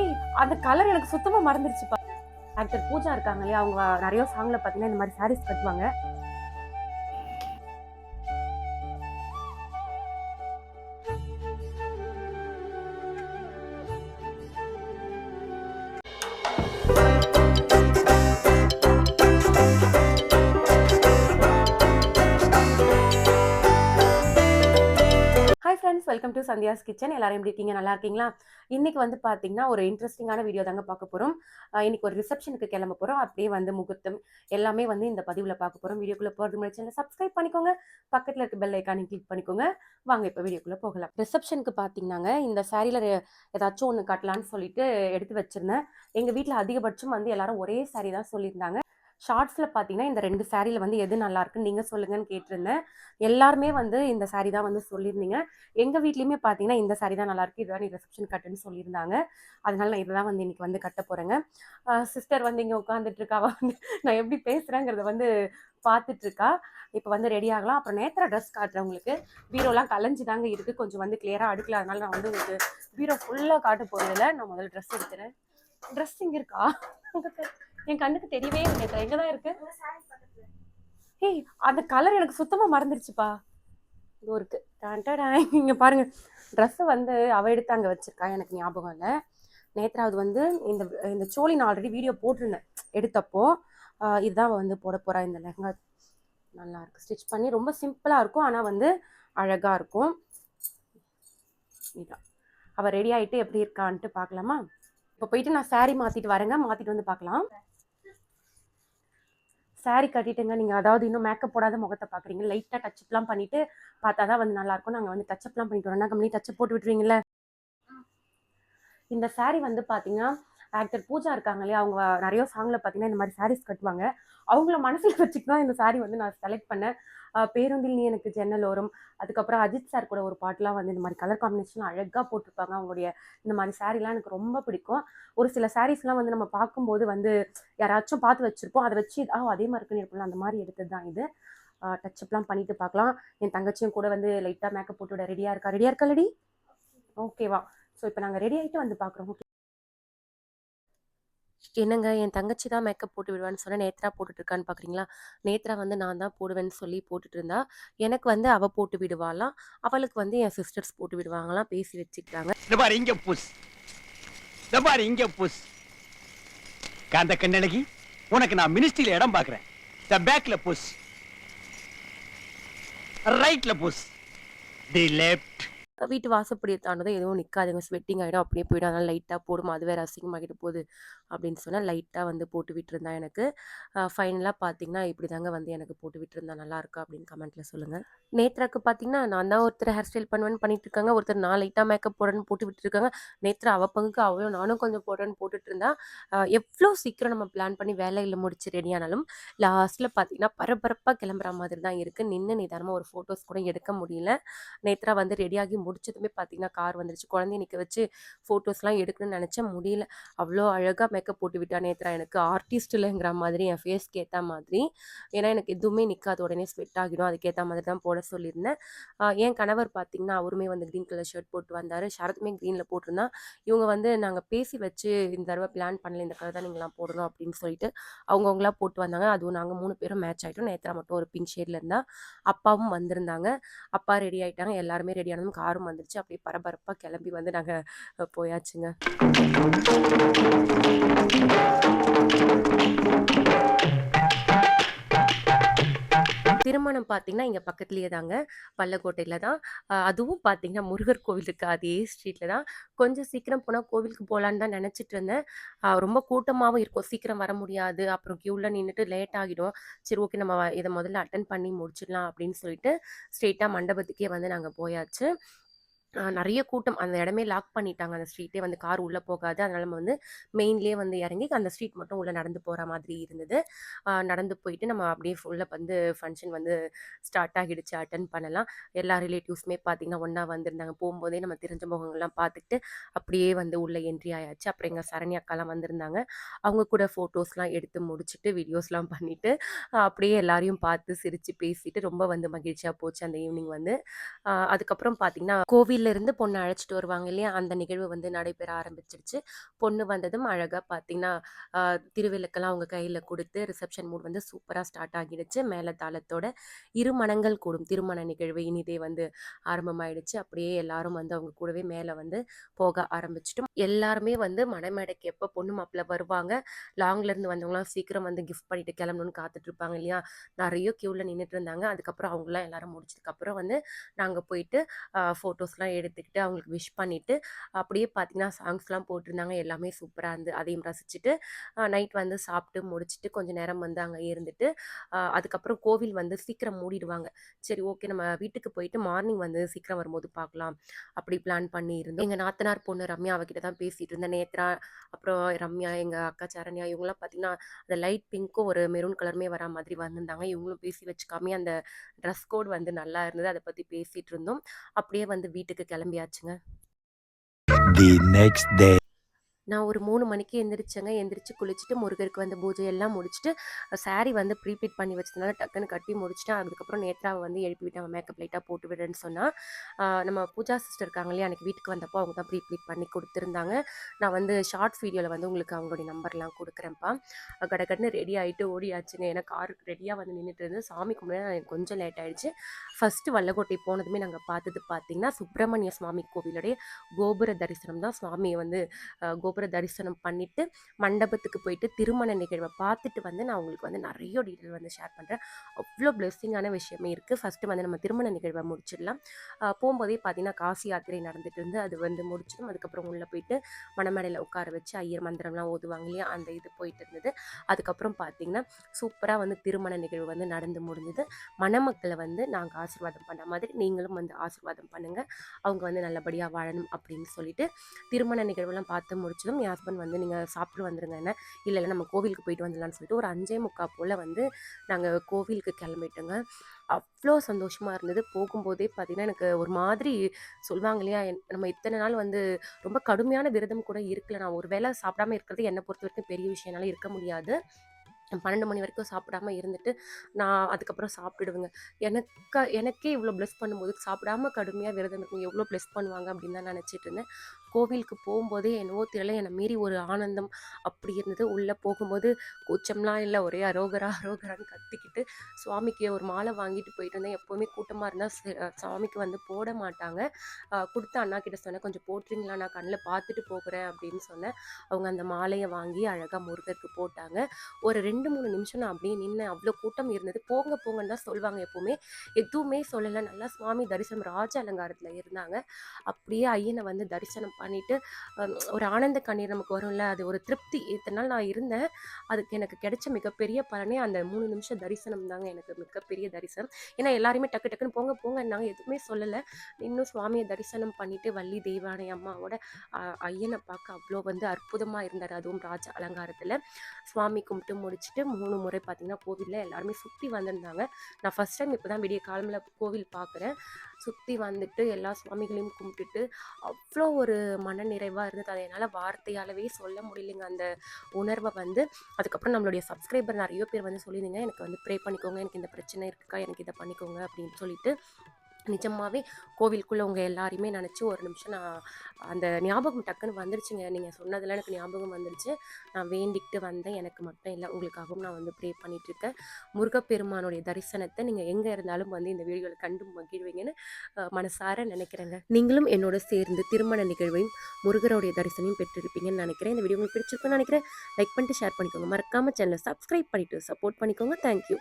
ஏய் அந்த கலர் எனக்கு சுத்தமாக மறந்துருச்சுப்பா. ஆக்டர் பூஜா இருக்காங்க இல்லையா அவங்க நிறைய சாங்ல பார்த்தீங்கன்னா இந்த மாதிரி சாரீஸ் கட்டுவாங்க. சந்தியாஸ் கிச்சன். எல்லாரும் எப்படி இருக்கீங்க? நல்லா இருக்கீங்களா? இன்னைக்கு வந்து பார்த்தீங்கன்னா ஒரு இன்ட்ரெஸ்டிங்கான வீடியோ தாங்க பார்க்க போகிறோம் இன்னைக்கு ஒரு ரிசப்ஷனுக்கு கிளம்ப போகிறோம் அப்படியே வந்து முகூர்த்தம் எல்லாமே வந்து இந்த பதிவில் பார்க்க போகிறோம் வீடியோக்குள்ளே போகிறது முன்னாடி சேனல் சப்ஸ்கிரைப் பண்ணிக்கோங்க. பக்கத்தில் இருக்க பெல் ஐக்கானை கிளிக் பண்ணிக்கோங்க. வாங்க இப்போ வீடியோக்குள்ளே போகலாம். ரிசப்ஷனுக்கு பார்த்தீங்கன்னாங்க இந்த சாரியில் ஏதாச்சும் ஒன்று கட்டலான்னு சொல்லிட்டு எடுத்து வச்சிருந்தேன். எங்கள் வீட்டில் அதிகபட்சம் வந்து எல்லாரும் ஒரே சாரி தான் சொல்லியிருந்தாங்க. ஷார்ட்ஸில் பார்த்தீங்கன்னா இந்த ரெண்டு சாரியில் வந்து எது நல்லா இருக்குன்னு நீங்கள் சொல்லுங்கன்னு கேட்டிருந்தேன். எல்லாருமே வந்து இந்த சாரி தான் வந்து சொல்லியிருந்தீங்க. எங்கள் வீட்லேயுமே பார்த்தீங்கன்னா இந்த சாரி தான் நல்லாயிருக்கு இதுதான் நீ ரிசப்ஷன் கட்டுன்னு சொல்லியிருந்தாங்க. அதனால நான் இதை தான் வந்து இன்றைக்கி வந்து கட்ட போகிறேங்க சிஸ்டர் வந்து இங்கே உட்காந்துட்டு இருக்காவா வந்து நான் எப்படி பேசுகிறேங்கிறத வந்து பார்த்துட்டு இருக்கா இப்போ வந்து ரெடி ஆகலாம். அப்புறம் நேத்திர ட்ரெஸ் காட்டுறேன் உங்களுக்கு. பீரோலாம் கலைஞ்சு தாங்க இருக்குது கொஞ்சம் வந்து கிளியராக அடுக்கல. அதனால நான் வந்து உங்களுக்கு பீரோ ஃபுல்லாக காட்ட போகிறதில்ல நான் முதல்ல ட்ரெஸ் எடுத்துறேன். ட்ரெஸ் இங்கே இருக்கா? என் கண்ணுக்கு தெரியவே இல்லை எங்க தான் இருக்கு? ஏய் அந்த கலர் எனக்கு சுத்தமாக மறந்துருச்சுப்பா. இது இருக்கு. டான்டா இங்கே பாருங்க. ட்ரெஸ்ஸை வந்து அவ எடுத்து அங்கே வச்சிருக்கா. எனக்கு ஞாபகம் இல்லை. நேத்ராவது வந்து இந்த இந்த சோழி நான் ஆல்ரெடி வீடியோ போட்டிருந்தேன். எடுத்தப்போ இதுதான் வந்து போட போறா. இந்த லெஹங்கா நல்லா இருக்கு. ஸ்டிச் பண்ணி ரொம்ப சிம்பிளாக இருக்கும். ஆனால் வந்து அழகாக இருக்கும். இதான். அவள் ரெடி ஆகிட்டு எப்படி இருக்கான்ட்டு பார்க்கலாமா? இப்போ போயிட்டு நான் saree மாற்றிட்டு வரேங்க. மாற்றிட்டு வந்து பார்க்கலாம். Saree கட்டிட்டுங்க. நீங்கள் அதாவது இன்னும் மேக்கப் போடாத முகத்தை பார்க்குறீங்க லைட்டாக டச்சப்லாம் பண்ணிட்டு பார்த்தா தான் வந்து நல்லாயிருக்கும் நாங்கள் வந்து டச்சப்லாம் பண்ணிட்டு வரோம். கம்பெனி டச்சப் போட்டு விட்டுருவீங்களே இந்த saree வந்து பார்த்தீங்கன்னா ஆக்டர் பூஜா இருக்காங்க இல்லையா அவங்க நிறைய சாங்கில் பார்த்தீங்கன்னா இந்த மாதிரி சாரீஸ் கட்டுவாங்க. அவங்கள மனசில் வச்சுட்டு தான் இந்த சாரீ வந்து நான் செலக்ட் பண்ணேன். பேருந்தில் நீ எனக்கு ஜன்னல் ஓரம். அதுக்கப்புறம் அஜித் சார் கூட ஒரு பாட்டுலாம் வந்து இந்த மாதிரி கலர் காம்பினேஷன் அழகாக போட்டிருப்பாங்க. அவங்களுடைய இந்த மாதிரி சாரீலாம் எனக்கு ரொம்ப பிடிக்கும். ஒரு சில சாரீஸ்லாம் வந்து நம்ம பார்க்கும்போது வந்து யாராச்சும் பார்த்து வச்சுருப்போம். அதை வச்சு ஆ அதே மாதிரி இருக்குன்னு இருப்போம்ல அந்த மாதிரி எடுத்தது தான் இது. டச்சப்லாம் பண்ணிட்டு பார்க்கலாம். என் தங்கச்சியும் கூட வந்து லைட்டாக மேக்கப் போட்டு விட ரெடியாக இருக்கா? ரெடியாக இருக்கா லடி ஓகேவா ஸோ இப்போ நாங்கள் ரெடி ஆகிட்டு வந்து பார்க்குறோம். ஓகே என்னங்க என் தங்கச்சி தான் மேக்கப் போட்டு விடுவான்னு சொன்னால் நேத்ரா போட்டுட்டு இருக்கான்னு பார்க்குறீங்களா நேத்ரா வந்து நான் தான் போடுவேன்னு சொல்லி போட்டுட்டு இருந்தா எனக்கு வந்து அவள் போட்டு விடுவாளாம். அவளுக்கு வந்து என் சிஸ்டர்ஸ் போட்டு விடுவாங்களாம் பேசி வச்சுக்கிட்டாங்க. இந்த பாரு இங்க புஸ். இந்த பாரு இங்க புஸ். காந்த கண்ணழகி உனக்கு நான் மினிஸ்ட்ரியில இடம் பாக்குறேன். இந்த பேக்ல புஸ். ரைட்ல புஸ். தி லெஃப்ட் வீட்டு வாசப்படியை தாண்டதும் எதுவும் நிற்காதுங்க ஸ்வெட்டிங் ஆகிடும் அப்படியே போயிடும். அதனால் லைட்டாக போடுமா. அது வேறு அசிங்கமாகிட்டு போகுது. அப்படின்னு சொன்னால் லைட்டாக வந்து போட்டு விட்டுருந்தா எனக்கு. ஃபைனலாக பார்த்தீங்கன்னா இப்படி தாங்க வந்து எனக்கு போட்டு விட்டுருந்தா நல்லாயிருக்கா அப்படின்னு கமெண்ட்டில் சொல்லுங்கள் நேத்ராக்கு பார்த்தீங்கன்னா நான் தான் ஒருத்தர் ஹேர் ஸ்டைல் பண்ணுவேன்னு பண்ணிட்டு இருக்காங்க ஒருத்தர் நான் லைட்டாக மேக்கப் போடுறேன்னு போட்டு விட்டுருக்காங்க. நேத்ரா அவ பங்குக்கு அவளும் நானும் கொஞ்சம் போடுறேன்னு போட்டுட்டு இருந்தா எவ்வளோ சீக்கிரம் நம்ம பிளான் பண்ணி வேலையில் முடிச்சு ரெடியானாலும் லாஸ்ட்டில் பார்த்தீங்கன்னா பரபரப்பாக கிளம்புற மாதிரி தான் இருக்குது நின்று நிதானமாக ஒரு ஃபோட்டோஸ் கூட எடுக்க முடியல. நேத்ரா வந்து ரெடியாகி முடிச்சதுமே பார்த்தீங்கன்னா கார் வந்துருச்சு. குழந்தைய நிற்க வச்சு ஃபோட்டோஸ்லாம் எடுக்கணும்னு நினச்சேன் முடியல. அவ்வளோ அழகாக மேக்கப் போட்டு விட்டா நேத்ரா எனக்கு ஆர்டிஸ்ட் இல்லைங்கிற மாதிரி என் ஃபேஸ்க்கு ஏற்ற மாதிரி. ஏன்னா எனக்கு எதுவுமே நிற்காத உடனே ஸ்வெட் ஆகிடும். அதுக்கேற்ற மாதிரி தான் போட சொல்லியிருந்தேன். என் கணவர் பார்த்தீங்கன்னா அவருமே வந்து க்ரீன் கலர் ஷர்ட் போட்டு வந்தார். ஷரத்துமே க்ரீனில் போட்டிருந்தான் இவங்க வந்து நாங்கள் பேசி வச்சு இந்த தடவை பிளான் பண்ணல. இந்த கலர் தான் நீங்களாம் போடணும் அப்படின்னு சொல்லிட்டு அவங்கவுங்களா போட்டு வந்தாங்க. அதுவும் நாங்கள் மூணு பேரும் மேட்ச் ஆகிட்டோம் நேத்ரா மட்டும் ஒரு பிங்க் ஷேடில் இருந்தால் அப்பாவும் வந்திருந்தாங்க. அப்பா ரெடி ஆகிட்டாங்க எல்லாருமே ரெடி ஆனதும் காரும் வந்துருச்சு. அப்படியே பரபரப்பாக கிளம்பி வந்து நாங்கள் போயாச்சுங்க. திருமணம் பார்த்தீங்கன்னா இங்கே பக்கத்துலேயே தாங்க. பள்ளக்கோட்டையில் தான். அதுவும் பார்த்தீங்கன்னா முருகர் கோவில் இருக்கு அதே ஸ்ட்ரீட்டில் தான். கொஞ்சம் சீக்கிரம் போனால் கோவிலுக்கு போகலான்னு தான் நினச்சிட்டு இருந்தேன். ரொம்ப கூட்டமாகவும் இருக்கும். சீக்கிரம் வர முடியாது. அப்புறம் க்யூவில் நின்றுட்டு லேட் ஆகிடும். சரி ஓகே நம்ம இதை முதல்ல அட்டன் பண்ணி முடிச்சிடலாம் அப்படின்னு சொல்லிட்டு ஸ்ட்ரெயிட்டாக மண்டபத்துக்கே வந்து நாங்கள் போயாச்சு. நிறைய கூட்டம் அந்த இடமே லாக் பண்ணிட்டாங்க. அந்த ஸ்ட்ரீட்டே வந்து கார் உள்ளே போகாது. அதனால நம்ம வந்து மெயின்லேயே வந்து இறங்கி அந்த ஸ்ட்ரீட் மட்டும் உள்ளே நடந்து போகிற மாதிரி இருந்தது. நடந்து போயிட்டு நம்ம அப்படியே ஃபுல்லாக வந்து ஃபங்க்ஷன் வந்து ஸ்டார்ட் ஆகிடுச்சு. அட்டன் பண்ணலாம். எல்லா ரிலேட்டிவ்ஸுமே பார்த்தீங்கன்னா ஒன்றா வந்திருந்தாங்க. போகும்போதே நம்ம தெரிஞ்ச முகங்கள்லாம் பார்த்துக்கிட்டு அப்படியே வந்து உள்ளே என்ட்ரி ஆயாச்சு. அப்புறம் எங்கள் சரணி அக்காலாம் வந்திருந்தாங்க. அவங்க கூட ஃபோட்டோஸ்லாம் எடுத்து முடிச்சுட்டு வீடியோஸ்லாம் பண்ணிவிட்டு அப்படியே எல்லாரையும் பார்த்து சிரித்து பேசிட்டு ரொம்ப வந்து மகிழ்ச்சியாக போச்சு அந்த ஈவினிங் வந்து. அதுக்கப்புறம் பார்த்தீங்கன்னா கோவில் வீட்டிலேருந்து பொண்ணை அழைச்சிட்டு வருவாங்க இல்லையா? அந்த நிகழ்வு வந்து நடைபெற ஆரம்பிச்சிருச்சு. பொண்ணு வந்ததும் அழகாக பார்த்தீங்கன்னா திருவிளக்கெல்லாம் அவங்க கையில் கொடுத்து ரிசப்ஷன் மூட் வந்து சூப்பராக ஸ்டார்ட் ஆகிடுச்சு. மேலே தாளத்தோட இரு மனங்கள் கூடும். திருமண நிகழ்வு இனிதே வந்து ஆரம்பமாயிடுச்சு. அப்படியே எல்லாரும் வந்து அவங்க கூடவே மேலே வந்து போக ஆரம்பிச்சிட்டோம். எல்லாருமே வந்து மணமேடைக்கு எப்போ பொண்ணு மாப்பிள்ளை வருவாங்க? லாங்லேருந்து வந்தவங்களாம் சீக்கிரம் வந்து கிஃப்ட் பண்ணிட்டு கிளம்பணும்னு காத்துட்டு இருப்பாங்க இல்லையா? நிறைய க்யூவில் நின்றுட்டு இருந்தாங்க. அதுக்கப்புறம் அவங்களாம் எல்லாரும் முடிச்சதுக்கப்புறம் வந்து நாங்கள் போயிட்டு ஃபோட்டோஸ்லாம் எடுத்துக்கிட்டு அவங்களுக்கு விஷ் பண்ணிவிட்டு அப்படியே பார்த்தீங்கன்னா சாங்ஸ்லாம் போட்டிருந்தாங்க. எல்லாமே சூப்பராக இருந்து அதையும் ரசிச்சுட்டு நைட் வந்து சாப்பிட்டு முடிச்சுட்டு கொஞ்சம் நேரம் வந்து அங்கே இருந்துட்டு அதுக்கப்புறம் கோவில் வந்து சீக்கிரம் மூடிடுவாங்க. சரி ஓகே நம்ம வீட்டுக்கு போயிட்டு மார்னிங் வந்து சீக்கிரம் வரும்போது பார்க்கலாம் அப்படி பிளான் பண்ணி இருந்தோம் எங்கள் நாத்தனார் பொண்ணு ரம்யா அவகிட்ட தான் பேசிகிட்டு இருந்தேன். நேத்ரா அப்புறம் ரம்யா எங்கள் அக்கா சரண்யா இவங்களாம் பார்த்தீங்கன்னா அந்த லைட் பிங்க்கும் ஒரு மெரூன் கலருமே வரா மாதிரி வந்திருந்தாங்க. இவங்களும் பேசி வச்சுக்காமே அந்த ட்ரெஸ் கோட் வந்து நல்லா இருந்தது. அதை பற்றி பேசிகிட்டு இருந்தோம். அப்படியே வந்து வீட்டுக்கு வீட்டுக்கு கிளம்பியாச்சுங்க தி நெக்ஸ்ட் டே நான் ஒரு மூணு மணிக்கு எந்திரிச்சேங்க. எந்திரிச்சு குளிச்சுட்டு முருகருக்கு வந்து பூஜை எல்லாம் முடிச்சுட்டு saree வந்து ப்ரீப்ளீட் பண்ணி வச்சதுனால டக்குன்னு கட்டி முடிச்சுட்டேன். அதுக்கப்புறம் நேத்ராவை வந்து எழுப்பி அவன் மேக்கப் லைட்டாக போட்டு விடுறேன்னு சொன்னால் நம்ம பூஜா சிஸ்டர் இருக்காங்க இல்லையா? அன்றைக்கி வீட்டுக்கு வந்தப்போ அவங்க தான் ப்ரீப்ளீட் பண்ணி கொடுத்துருந்தாங்க. நான் வந்து ஷார்ட்ஸ் வீடியோவில் வந்து உங்களுக்கு அவங்களுடைய நம்பர்லாம் கொடுக்குறேன்ப்பா. கடகடன்னு ரெடி ஆகிட்டு ஓடியாச்சுங்க. ஏன்னா காருக்கு ரெடியாக வந்து நின்றுட்டு இருந்து சாமி கும்பிட்டு எனக்கு கொஞ்சம் லேட் ஆகிடுச்சு ஃபஸ்ட்டு வல்லக்கோட்டை போனதுமே நாங்கள் பார்த்தது பார்த்தீங்கன்னா சுப்பிரமணிய சுவாமி கோவிலுடைய கோபுர தரிசனம் தான் சுவாமியை வந்து கோ கோபுர தரிசனம் பண்ணிட்டு மண்டபத்துக்கு போயிட்டு திருமண நிகழ்வை பார்த்துட்டு வந்து நான் உங்களுக்கு வந்து நிறைய டீட்டெயில் வந்து ஷேர் பண்ணுறேன் அவ்வளோ பிளெஸ்ஸிங்கான விஷயமே இருக்குது ஃபஸ்ட்டு வந்து நம்ம திருமண நிகழ்வை முடிச்சிடலாம். போகும்போதே பார்த்தீங்கன்னா காசி யாத்திரை நடந்துட்டு இருந்து அது வந்து முடிச்சிடும். அதுக்கப்புறம் உள்ளே போயிட்டு மணமேடையில் உட்கார வச்சு ஐயர் மந்திரம்லாம் ஓதுவாங்க இல்லையா? அந்த இது போயிட்டு இருந்தது. அதுக்கப்புறம் பார்த்தீங்கன்னா சூப்பராக வந்து திருமண நிகழ்வு வந்து நடந்து முடிஞ்சது. மணமக்களை வந்து நாங்கள் ஆசீர்வாதம் பண்ண மாதிரி நீங்களும் வந்து ஆசீர்வாதம் பண்ணுங்கள் அவங்க வந்து நல்லபடியாக வாழணும் அப்படின்னு சொல்லிட்டு திருமண நிகழ்வுலாம் பார்த்து முடிச்சதும் என் ஹஸ்பண்ட் வந்து நீங்கள் சாப்பிட்டு வந்துருங்க என்ன? இல்லை இல்லை நம்ம கோவிலுக்கு போயிட்டு வந்துடலாம்னு சொல்லிட்டு ஒரு அஞ்சே முக்கால் போல் வந்து நாங்கள் கோவிலுக்கு கிளம்பிட்டோங்க. அவ்வளோ சந்தோஷமாக இருந்தது. போகும்போதே பார்த்திங்கன்னா எனக்கு ஒரு மாதிரி சொல்லுவாங்க இல்லையா என்- நம்ம இத்தனை நாள் வந்து ரொம்ப கடுமையான விரதம் கூட இருக்கல. நான் ஒரு வேளை சாப்பிடாம இருக்கிறது என்னை பொறுத்த வரைக்கும் பெரிய விஷயம்னால இருக்க முடியாது. பன்னெண்டு மணி வரைக்கும் சாப்பிடாம இருந்துட்டு நான் அதுக்கப்புறம் சாப்பிட்டுடுவேங்க எனக்கு எனக்கே இவ்வளோ ப்ளஸ் பண்ணும்போது சாப்பிடாம கடுமையாக விரதம் இருக்கும் எவ்வளோ ப்ளஸ் பண்ணுவாங்க அப்படின்னு தான் நினச்சிட்டு இருந்தேன். கோவிலுக்கு போகும்போதே என்னவோ தெரியல என்னை மீறி ஒரு ஆனந்தம் அப்படி இருந்தது. உள்ளே போகும்போது கூச்சம்லாம் இல்லை ஒரே அரோகரா அரோகரான்னு கத்திக்கிட்டு சுவாமிக்கு ஒரு மாலை வாங்கிட்டு போயிட்டு இருந்தேன். எப்போவுமே கூட்டமாக இருந்தால் சுவாமிக்கு வந்து போட மாட்டாங்க. கொடுத்த அண்ணா கிட்ட சொன்னேன் கொஞ்சம் போட்டுருங்களா நான் கண்ணில் பார்த்துட்டு போகிறேன் அப்படின்னு சொன்னேன். அவங்க அந்த மாலையை வாங்கி அழகாக முருகருக்கு போட்டாங்க. ஒரு ரெண்டு ரெண்டு மூணு நிமிஷம் நான் அப்படியே நின்று அவ்வளோ கூட்டம் இருந்தது. போங்க போங்கன்னு தான் சொல்லுவாங்க எப்போவுமே. எதுவுமே சொல்லலை. நல்லா சுவாமி தரிசனம் ராஜ அலங்காரத்தில் இருந்தாங்க. அப்படியே ஐயனை வந்து தரிசனம் பண்ணிட்டு ஒரு ஆனந்த கண்ணீர் நமக்கு வரும்ல. அது ஒரு திருப்தி. இத்தனை நாள் நான் இருந்தேன். அதுக்கு எனக்கு கிடைச்ச மிகப்பெரிய பலனே அந்த மூணு நிமிஷம் தரிசனம் தாங்க எனக்கு மிகப்பெரிய தரிசனம். ஏன்னா எல்லாருமே டக்கு டக்குன்னு போங்க போங்க நாங்கள் எதுவுமே சொல்லலை. இன்னும் சுவாமியை தரிசனம் பண்ணிட்டு வள்ளி தெய்வானை அம்மாவோட ஐயனை பார்க்க அவ்வளோ வந்து அற்புதமாக இருந்தார். அதுவும் ராஜ அலங்காரத்தில். சுவாமி கும்பிட்டு முடிச்சு வச்சுட்டு மூணு முறை பார்த்தீங்கன்னா கோவிலில் எல்லாருமே சுற்றி வந்திருந்தாங்க. நான் ஃபஸ்ட் டைம் இப்போ தான் விடிய காலமில் கோவில் பார்க்குறேன் சுற்றி வந்துட்டு எல்லா சுவாமிகளையும் கும்பிட்டுட்டு அவ்வளோ ஒரு மன நிறைவாக இருந்தது. அதை என்னால் வார்த்தையாலவே சொல்ல முடியலைங்க. அந்த உணர்வை வந்து அதுக்கப்புறம் நம்மளுடைய சப்ஸ்கிரைபர் நிறைய பேர் வந்து சொல்லியிருந்தீங்க. எனக்கு வந்து ப்ரே பண்ணிக்கோங்க. எனக்கு இந்த பிரச்சனை இருக்குக்கா. எனக்கு இதை பண்ணிக்கோங்க அப்படின்னு சொல்லிட்டு நிஜமாவே கோவிலுக்குள்ளே உங்கள் எல்லாரையுமே நினச்சி ஒரு நிமிஷம் நான் அந்த ஞாபகம் டக்குன்னு வந்துருச்சுங்க. நீங்கள் சொன்னதெல்லாம் எனக்கு ஞாபகம் வந்துருச்சு. நான் வேண்டிக்கிட்டு வந்தேன். எனக்கு மட்டும் இல்லை உங்களுக்காகவும் நான் வந்து ப்ரே பண்ணிகிட்ருக்கேன் முருகப்பெருமானுடைய தரிசனத்தை நீங்கள் எங்கே இருந்தாலும் வந்து இந்த வீடியோவில் கண்டு மகிழ்வீங்கன்னு மனசார நினைக்கிறேங்க. நீங்களும் என்னோட சேர்ந்து திருமண நிகழ்வையும் முருகருடைய தரிசனையும் பெற்றிருப்பீங்கன்னு நினைக்கிறேன். இந்த வீடியோ உங்களுக்கு பிடிச்சிருக்குன்னு நினைக்கிறேன். லைக் பண்ணிட்டு ஷேர் பண்ணிக்கோங்க. மறக்காமல் சேனலை சப்ஸ்கிரைப் பண்ணிவிட்டு சப்போர்ட் பண்ணிக்கோங்க. தேங்க்யூ